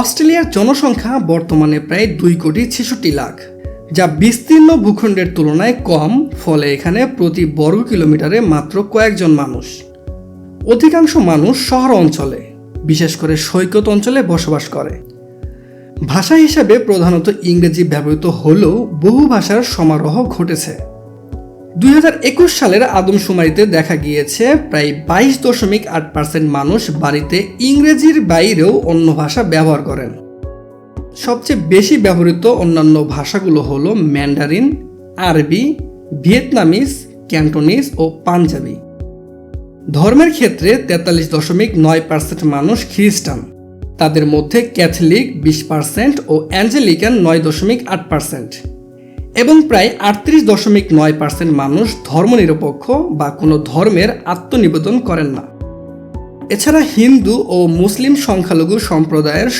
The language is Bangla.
অস্ট্রেলিয়ার জনসংখ্যা বর্তমানে প্রায় দুই কোটি ছেষট্টি লাখ, যা বিস্তীর্ণ ভূখণ্ডের তুলনায় কম, ফলে এখানে প্রতি বর্গ কিলোমিটারে মাত্র কয়েকজন মানুষ। অধিকাংশ মানুষ শহর অঞ্চলে, বিশেষ করে সৈকত অঞ্চলে বসবাস করে। ভাষা হিসাবে প্রধানত ইংরেজি ব্যবহৃত হলেও বহু ভাষার সমারোহ ঘটেছে। দুই হাজার একুশ সালের আদমশুমারিতে দেখা গিয়েছে, প্রায় বাইশ দশমিক আট পার্সেন্ট মানুষ বাড়িতে ইংরেজির বাইরেও অন্য ভাষা ব্যবহার করেন। সবচেয়ে বেশি ব্যবহৃত অন্যান্য ভাষাগুলো হলো ম্যান্ডারিন, আরবি, ভিয়েতনামিজ, ক্যান্টোনিজ ও পাঞ্জাবি। ধর্মের ক্ষেত্রে তেতাল্লিশ দশমিক নয় পার্সেন্ট মানুষ খ্রিস্টান। তাদের মধ্যে ক্যাথলিক বিশ পার্সেন্ট ও অ্যাঞ্জেলিকান নয় দশমিক আট পার্সেন্ট। এবং প্রায় আটত্রিশ দশমিক নয় পার্সেন্ট মানুষ ধর্মনিরপেক্ষ বা কোনো ধর্মের আত্মনিবেদন করেন না। এছাড়া হিন্দু ও মুসলিম সংখ্যালঘু সম্প্রদায়ের